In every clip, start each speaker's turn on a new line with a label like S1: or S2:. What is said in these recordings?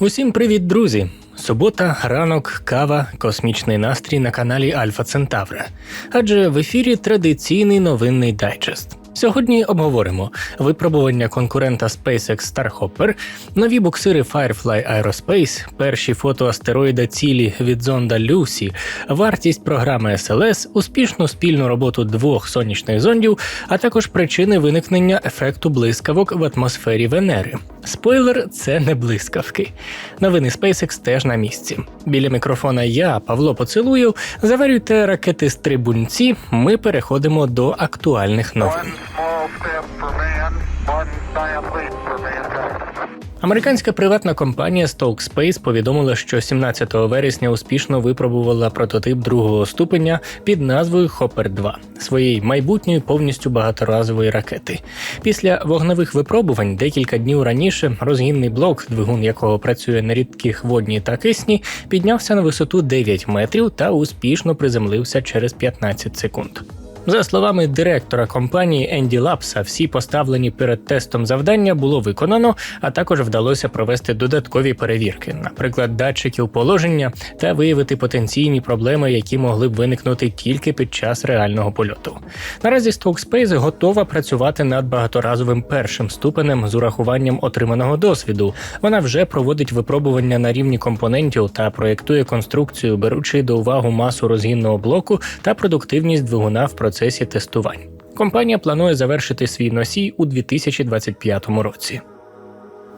S1: Усім привіт, друзі! Субота, ранок, кава, космічний настрій на каналі Альфа Центавра. Адже в ефірі традиційний новинний дайджест. Сьогодні обговоримо випробування конкурента SpaceX Starhopper, нові буксири Firefly Aerospace, перші фото астероїда цілі від зонда Люсі, вартість програми SLS, успішну спільну роботу двох сонячних зондів, а також причини виникнення ефекту блискавок в атмосфері Венери. Спойлер, це не блискавки. Новини SpaceX теж на місці. Біля мікрофона я, Павло Поцілуєв, заварюйте ракети стрибунці. Ми переходимо до актуальних новин. Американська приватна компанія Stoke Space повідомила, що 17 вересня успішно випробувала прототип другого ступеня під назвою Hopper 2 своєї майбутньої повністю багаторазової ракети. Після вогневих випробувань декілька днів раніше розгінний блок, двигун якого працює на рідких водні та кисні, піднявся на висоту 9 метрів та успішно приземлився через 15 секунд. За словами директора компанії Енді Лапса, всі поставлені перед тестом завдання було виконано, а також вдалося провести додаткові перевірки, наприклад, датчиків положення та виявити потенційні проблеми, які могли б виникнути тільки під час реального польоту. Наразі Stoke готова працювати над багаторазовим першим ступенем з урахуванням отриманого досвіду. Вона вже проводить випробування на рівні компонентів та проєктує конструкцію, беручи до уваги масу розгінного блоку та продуктивність двигуна в процесі тестувань. Компанія планує завершити свій носій у 2025 році.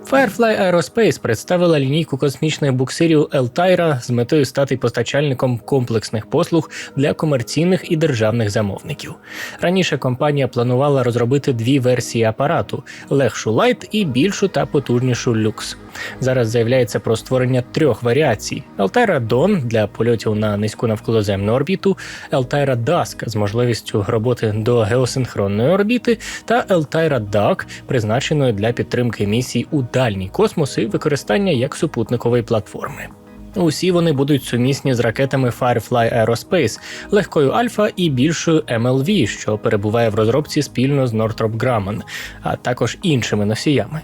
S1: Firefly Aerospace представила лінійку космічних буксирів Eltaira з метою стати постачальником комплексних послуг для комерційних і державних замовників. Раніше компанія планувала розробити дві версії апарату: легшу Light і більшу та потужнішу Lux. Зараз заявляється про створення трьох варіацій: Eltaira Dawn для польотів на низьку навколоземну орбіту, Eltaira Dusk з можливістю роботи до геосинхронної орбіти, та Eltaira Dark, призначеною для підтримки місій у дальній космос і використання як супутникової платформи. Усі вони будуть сумісні з ракетами Firefly Aerospace, легкою Альфа і більшою MLV, що перебуває в розробці спільно з Northrop Grumman, а також іншими носіями.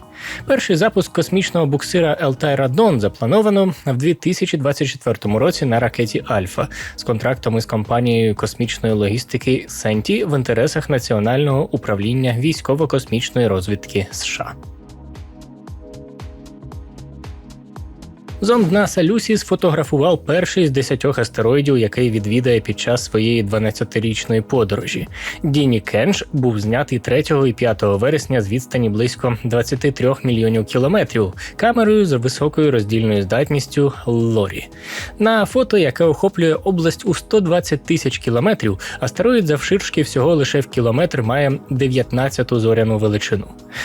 S1: Перший запуск космічного буксира Eltaira Dawn заплановано в 2024 році на ракеті Альфа з контрактом із компанією космічної логістики Сенті в інтересах Національного управління військово-космічної розвідки США. Зонд НАСА Люсі сфотографував перший з десятьох астероїдів, який відвідає під час своєї 12-річної подорожі. Діні Кенш був знятий 3 і 5 вересня з відстані близько 23 мільйонів кілометрів камерою з високою роздільною здатністю Лорі. На фото, яке охоплює область у 120 тисяч кілометрів, астероїд завширшки всього лише в кілометр має 19-ту зоряну величину.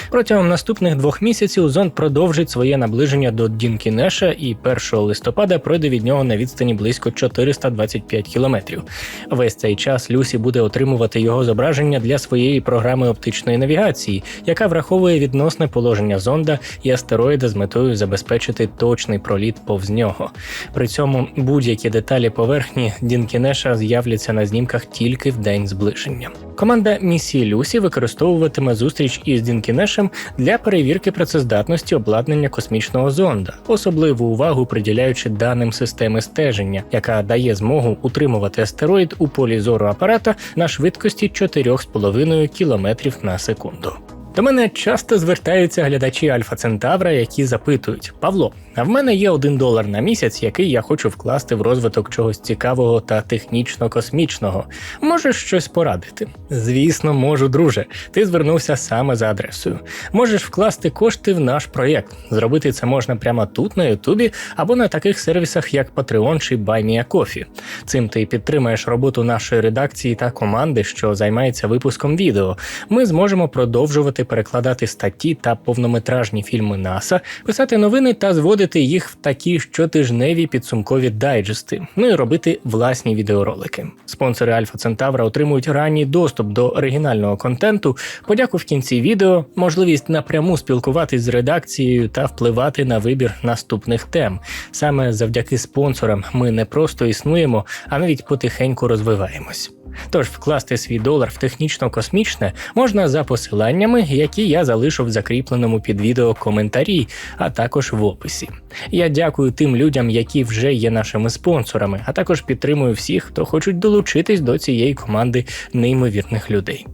S1: Протягом наступних двох місяців зонд продовжить своє наближення до Дінкінеша і 1 листопада пройде від нього на відстані близько 425 кілометрів. Весь цей час Люсі буде отримувати його зображення для своєї програми оптичної навігації, яка враховує відносне положення зонда і астероїда з метою забезпечити точний проліт повз нього. При цьому будь-які деталі поверхні Дінкінеша з'являться на знімках тільки в день зближення. Команда місії Люсі використовуватиме зустріч із Дінкінешем для перевірки працездатності обладнання космічного зонда, особливу увагу приділяючи даним системи стеження, яка дає змогу утримувати астероїд у полі зору апарата на швидкості 4,5 км на секунду. До мене часто звертаються глядачі Альфа Центавра, які запитують: Павло, а в мене є один долар на місяць, який я хочу вкласти в розвиток чогось цікавого та технічно космічного. Можеш щось порадити? Звісно, можу, друже. Ти звернувся саме за адресою. Можеш вкласти кошти в наш проєкт. Зробити це можна прямо тут, на Ютубі, або на таких сервісах, як Patreon чи BuyMeACoffee. Цим ти підтримаєш роботу нашої редакції та команди, що займається випуском відео. Ми зможемо продовжувати перекладати статті та повнометражні фільми НАСА, писати новини та зводити їх в такі щотижневі підсумкові дайджести, ну і робити власні відеоролики. Спонсори Альфа Центавра отримують ранній доступ до оригінального контенту, подяку в кінці відео, можливість напряму спілкуватись з редакцією та впливати на вибір наступних тем. Саме завдяки спонсорам ми не просто існуємо, а навіть потихеньку розвиваємось. Тож вкласти свій долар в технічно-космічне можна за посиланнями, які я залишу в закріпленому під відео коментарі, а також в описі. Я дякую тим людям, які вже є нашими спонсорами, а також підтримую всіх, хто хочуть долучитись до цієї команди неймовірних людей.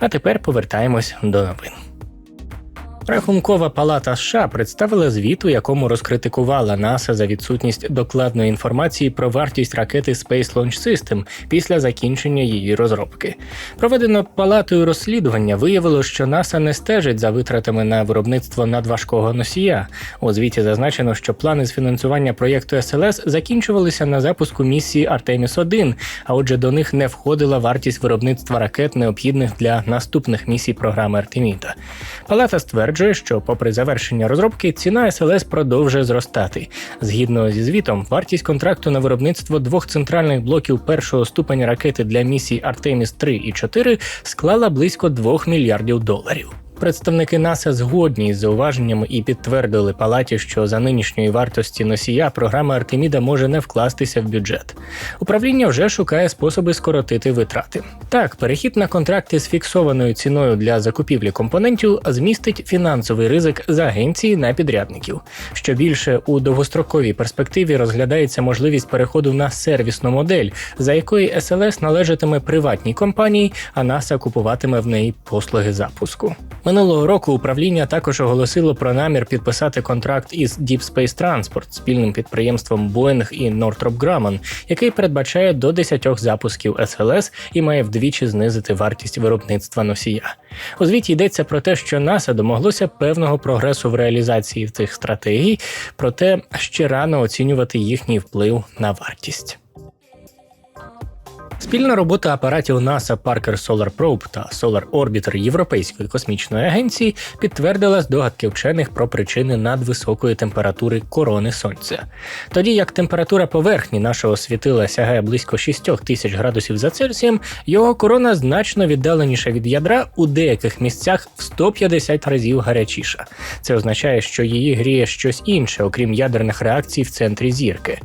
S1: А тепер повертаємось до новин. Рахункова палата США представила звіт, у якому розкритикувала НАСА за відсутність докладної інформації про вартість ракети Space Launch System після закінчення її розробки. Проведено палатою розслідування виявило, що НАСА не стежить за витратами на виробництво надважкого носія. У звіті зазначено, що плани з фінансування проєкту СЛС закінчувалися на запуску місії Артеміс 1 а отже, до них не входила вартість виробництва ракет, необхідних для наступних місій програми Артеміда. Палата стверджує, що, попри завершення розробки, ціна СЛС продовжує зростати. Згідно зі звітом, вартість контракту на виробництво двох центральних блоків першого ступеня ракети для місій Артеміс 3 і 4 склала близько 2 мільярдів доларів. Представники НАСА згодні із зауваженнями і підтвердили палаті, що за нинішньої вартості носія програма Артеміда може не вкластися в бюджет. Управління вже шукає способи скоротити витрати. Так, перехід на контракти з фіксованою ціною для закупівлі компонентів змістить фінансовий ризик з агенції на підрядників. Що більше у довгостроковій перспективі розглядається можливість переходу на сервісну модель, за якої СЛС належатиме приватній компанії, а НАСА купуватиме в неї послуги запуску. Минулого року управління також оголосило про намір підписати контракт із Deep Space Transport спільним підприємством Boeing і Northrop Grumman, який передбачає до 10 запусків СЛС і має вдвічі знизити вартість виробництва носія. У звіті йдеться про те, що НАСА домоглося певного прогресу в реалізації цих стратегій, проте ще рано оцінювати їхній вплив на вартість. Спільна робота апаратів NASA Parker Solar Probe та Solar Orbiter Європейської космічної агенції підтвердила здогадки вчених про причини надвисокої температури корони Сонця. Тоді як температура поверхні нашого світила сягає близько 6 тисяч градусів за Цельсієм, його корона значно віддаленіша від ядра у деяких місцях в 150 разів гарячіша. Це означає, що її гріє щось інше, окрім ядерних реакцій в центрі зірки.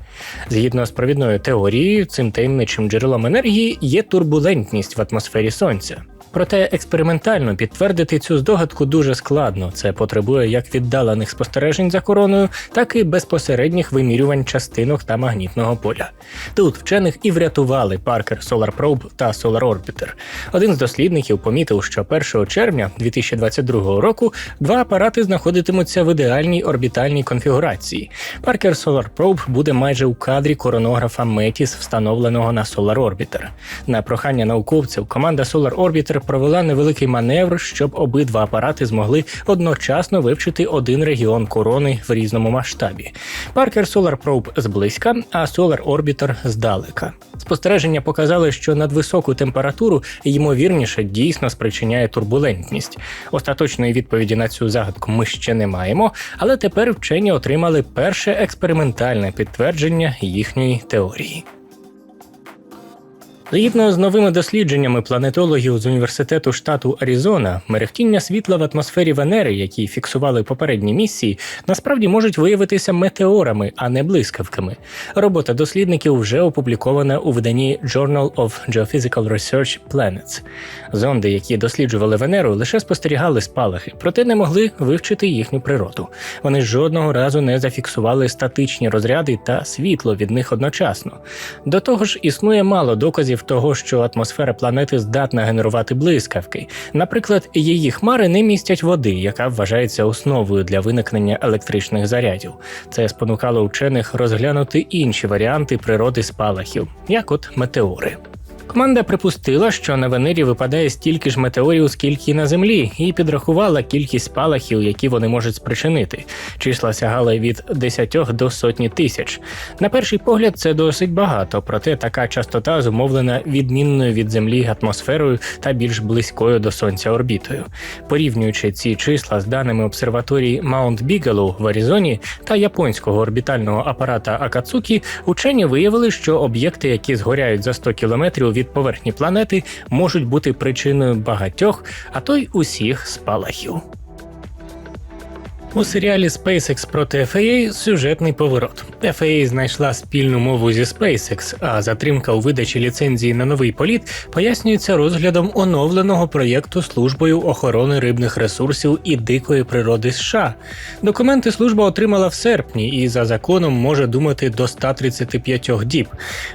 S1: Згідно з провідною теорією, цим таємничим джерелом енергії є турбулентність в атмосфері сонця. Проте експериментально підтвердити цю здогадку дуже складно. Це потребує як віддалених спостережень за короною, так і безпосередніх вимірювань частинок та магнітного поля. Тут вчених і врятували Parker Solar Probe та Solar Orbiter. Один з дослідників помітив, що 1 червня 2022 року два апарати знаходитимуться в ідеальній орбітальній конфігурації. Parker Solar Probe буде майже у кадрі коронографа Метіс, встановленого на Solar Orbiter. На прохання науковців команда Solar Orbiter провела невеликий маневр, щоб обидва апарати змогли одночасно вивчити один регіон корони в різному масштабі. Parker Solar Probe зблизька, а Solar Orbiter здалека. Спостереження показали, що надвисоку температуру ймовірніше дійсно спричиняє турбулентність. Остаточної відповіді на цю загадку ми ще не маємо, але тепер вчені отримали перше експериментальне підтвердження їхньої теорії. Згідно з новими дослідженнями планетологів з університету штату Аризона, мерехтіння світла в атмосфері Венери, які фіксували попередні місії, насправді можуть виявитися метеорами, а не блискавками. Робота дослідників вже опублікована у виданні Journal of Geophysical Research Planets. Зонди, які досліджували Венеру, лише спостерігали спалахи, проте не могли вивчити їхню природу. Вони жодного разу не зафіксували статичні розряди та світло від них одночасно. До того ж, існує мало доказів того, що атмосфера планети здатна генерувати блискавки. Наприклад, її хмари не містять води, яка вважається основою для виникнення електричних зарядів. Це спонукало вчених розглянути інші варіанти природи спалахів, як от метеори. Команда припустила, що на Венері випадає стільки ж метеорів, скільки й на Землі, і підрахувала кількість спалахів, які вони можуть спричинити. Числа сягали від 10 до сотні тисяч. На перший погляд, це досить багато, проте така частота зумовлена відмінною від Землі атмосферою та більш близькою до Сонця орбітою. Порівнюючи ці числа з даними обсерваторії Маунт Бігелоу в Аризоні та японського орбітального апарата Акацукі, учені виявили, що об'єкти, які згоряють за 100 кілометрів від поверхні планети, можуть бути причиною багатьох, а то й усіх спалахів. У серіалі SpaceX проти FAA сюжетний поворот. FAA знайшла спільну мову зі SpaceX, а затримка у видачі ліцензії на новий політ пояснюється розглядом оновленого проєкту службою охорони рибних ресурсів і дикої природи США. Документи служба отримала в серпні і за законом може думати до 135 діб.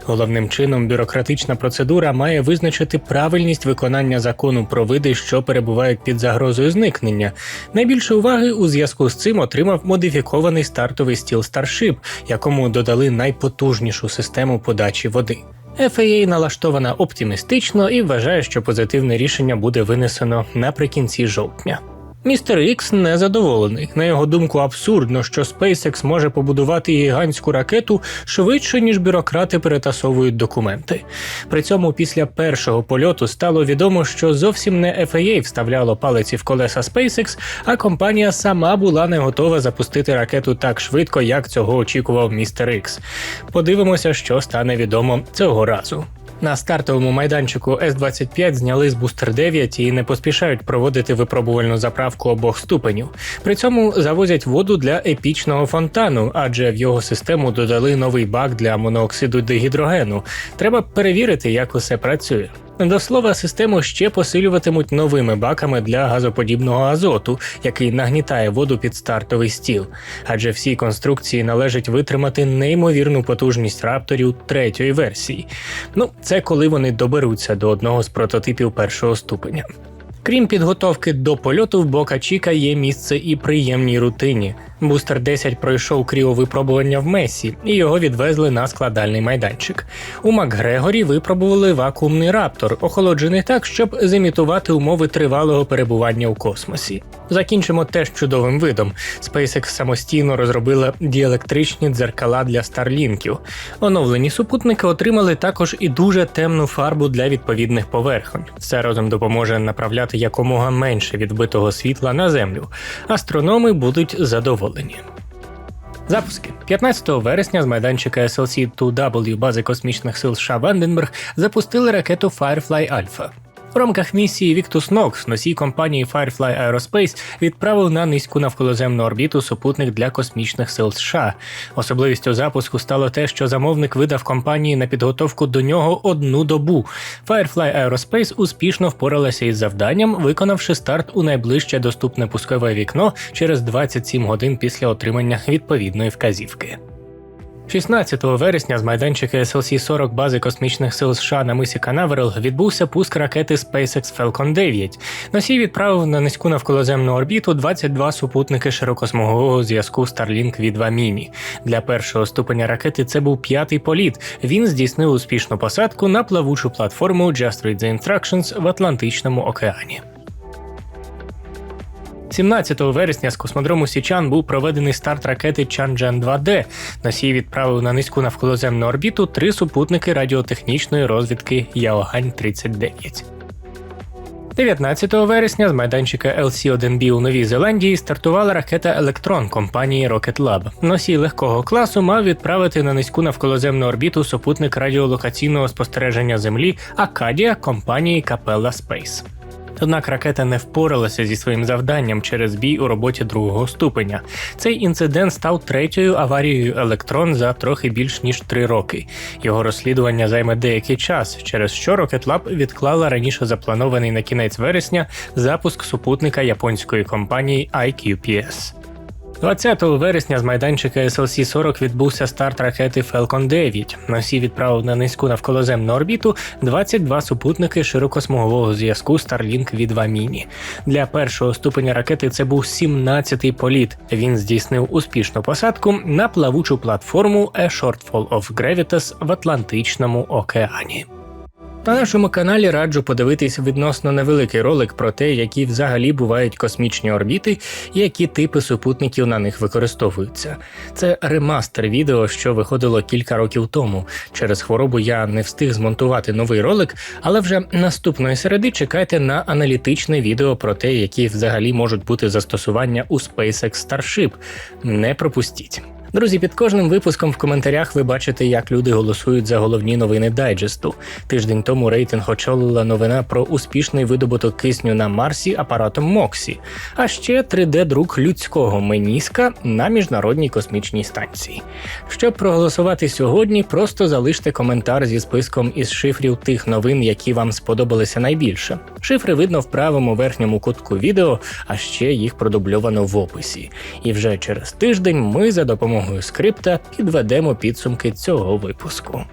S1: Головним чином бюрократична процедура має визначити правильність виконання закону про види, що перебувають під загрозою зникнення. Найбільше уваги у зв'язку з цим отримав модифікований стартовий стіл Starship, якому додали найпотужнішу систему подачі води. FAA налаштована оптимістично і вважає, що позитивне рішення буде винесено наприкінці жовтня. Містер Ікс незадоволений. На його думку, абсурдно, що SpaceX може побудувати гігантську ракету швидше, ніж бюрократи перетасовують документи. При цьому після першого польоту стало відомо, що зовсім не FAA вставляло палиці в колеса SpaceX, а компанія сама була не готова запустити ракету так швидко, як цього очікував містер Ікс. Подивимося, що стане відомо цього разу. На стартовому майданчику С-25 зняли з бустер 9 і не поспішають проводити випробувальну заправку обох ступенів. При цьому завозять воду для епічного фонтану, адже в його систему додали новий бак для монооксиду дигідрогену. Треба перевірити, як усе працює. До слова, систему ще посилюватимуть новими баками для газоподібного азоту, який нагнітає воду під стартовий стіл. Адже всій конструкції належить витримати неймовірну потужність рапторів третьої версії. Ну, це коли вони доберуться до одного з прототипів першого ступеня. Крім підготовки до польоту, в Бока Чіка є місце і приємній рутині. Бустер 10 пройшов кріовипробування в Месі, і його відвезли на складальний майданчик. У Макгрегорі випробували вакуумний раптор, охолоджений так, щоб зімітувати умови тривалого перебування у космосі. Закінчимо теж чудовим видом. SpaceX самостійно розробила діелектричні дзеркала для старлінків. Оновлені супутники отримали також і дуже темну фарбу для відповідних поверхонь. Це разом допоможе направляти якомога менше відбитого світла на землю. Астрономи будуть задоволені. Запуски 15 вересня з майданчика SLC-2W бази космічних сил США Ванденберг запустили ракету Firefly Alpha. В рамках місії Victus Nox носій компанії Firefly Aerospace відправив на низьку навколоземну орбіту супутник для космічних сил США. Особливістю запуску стало те, що замовник видав компанії на підготовку до нього одну добу. Firefly Aerospace успішно впоралася із завданням, виконавши старт у найближче доступне пускове вікно через 27 годин після отримання відповідної вказівки. 16 вересня з майданчика SLC-40 бази космічних сил США на мисі Канаверал відбувся пуск ракети SpaceX Falcon 9. Носій відправив на низьку навколоземну орбіту 22 супутники широкосмугового зв'язку Starlink V2 Mini. Для першого ступеня ракети це був п'ятий політ. Він здійснив успішну посадку на плавучу платформу Just Read the Instructions в Атлантичному океані. 17 вересня з космодрому Січан був проведений старт ракети Чанджан 2D. Носій відправив на низьку навколоземну орбіту три супутники радіотехнічної розвідки Яогань 39. 19 вересня з майданчика LC-1B у Новій Зеландії стартувала ракета Електрон компанії Rocket Lab. Носій легкого класу мав відправити на низьку навколоземну орбіту супутник радіолокаційного спостереження Землі Акадія компанії Capella Space. Однак ракета не впоралася зі своїм завданням через бій у роботі другого ступеня. Цей інцидент став третьою аварією електрон за трохи більш ніж три роки. Його розслідування займе деякий час, через що Rocket відклала раніше запланований на кінець вересня запуск супутника японської компанії IQPS. 20 вересня з майданчика SLC-40 відбувся старт ракети Falcon 9. Носій відправив на низьку навколоземну орбіту 22 супутники широкосмугового зв'язку Starlink V2 Mini. Для першого ступеня ракети це був 17-й політ. Він здійснив успішну посадку на плавучу платформу A Shortfall of Gravitas в Атлантичному океані. На нашому каналі раджу подивитись відносно невеликий ролик про те, які взагалі бувають космічні орбіти і які типи супутників на них використовуються. Це ремастер відео, що виходило кілька років тому. Через хворобу я не встиг змонтувати новий ролик, але вже наступної середи чекайте на аналітичне відео про те, які взагалі можуть бути застосування у SpaceX Starship. Не пропустіть. Друзі, під кожним випуском в коментарях ви бачите, як люди голосують за головні новини дайджесту. Тиждень тому рейтинг очолила новина про успішний видобуток кисню на Марсі апаратом Моксі, а ще 3D-друк людського меніска на міжнародній космічній станції. Щоб проголосувати сьогодні, просто залиште коментар зі списком із шифрів тих новин, які вам сподобалися найбільше. Шифри видно в правому верхньому кутку відео, а ще їх продубльовано в описі. І вже через тиждень ми за допомогою скрипта підведемо підсумки цього випуску.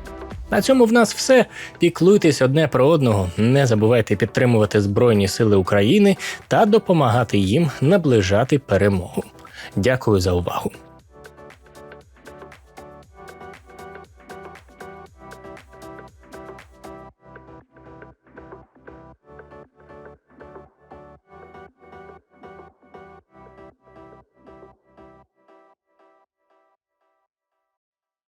S1: На цьому в нас все. Піклуйтесь одне про одного, не забувайте підтримувати Збройні Сили України та допомагати їм наближати перемогу. Дякую за увагу.